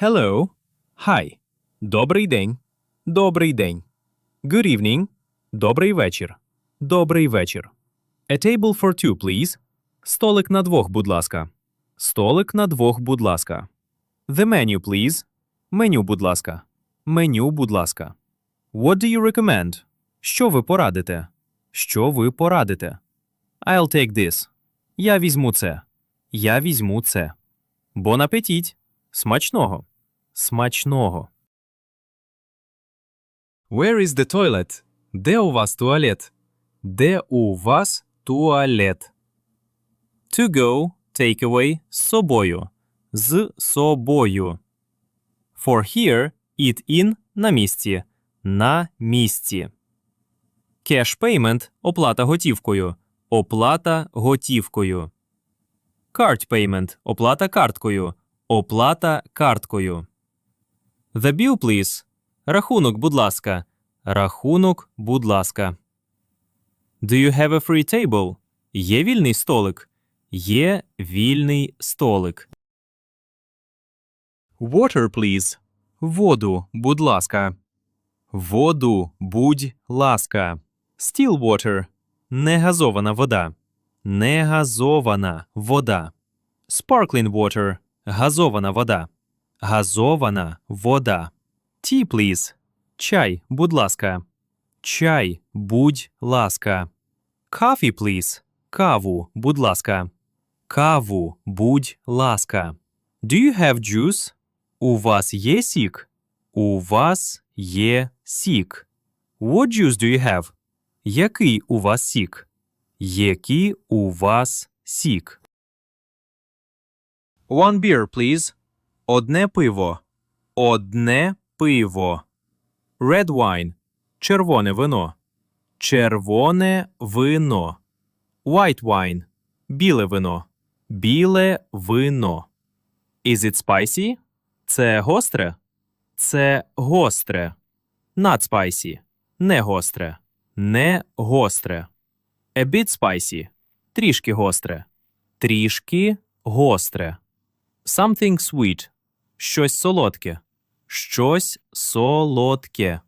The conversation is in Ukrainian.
Hello. Hi. Добрий день. Добрий день. Good evening. Добрий вечір. Добрий вечір. A table for two, please. Столик на двох, будь ласка. Столик на двох, будь ласка. The menu, please. Меню, будь ласка. Меню, будь ласка. What do you recommend? Що ви порадите? Що ви порадите? I'll take this. Я візьму це. Я візьму це. Бон апетіть. Смачного. Смачного. Where is the toilet? Де у вас туалет? Де у вас туалет? To go, take away, з собою. З собою. For here, eat in, на місці. На місці. Cash payment – оплата готівкою. Оплата готівкою. Card payment – оплата карткою. Оплата карткою. The bill, please. Рахунок, будь ласка. Рахунок, будь ласка. Do you have a free table? Є вільний столик. Є вільний столик. Water, please. Воду, будь ласка. Воду, будь ласка. Still water. Негазована вода. Негазована вода. Sparkling water. Газована вода. Газована вода. Tea, please. Чай, будь ласка. Чай, будь ласка. Coffee, please. Каву, будь ласка. Каву, будь ласка. Do you have juice? У вас є сік? У вас є сік. What juice do you have? Який у вас сік? Який у вас сік? One beer, please. Одне пиво. Одне пиво. Red wine. Червоне вино. Червоне вино. White wine. Біле вино. Біле вино. Is it spicy? Це гостре? Це гостре. Not spicy. Не гостре. Не гостре. A bit spicy. Трішки гостре. Трішки гостре. Something sweet. Щось солодке. Щось солодке.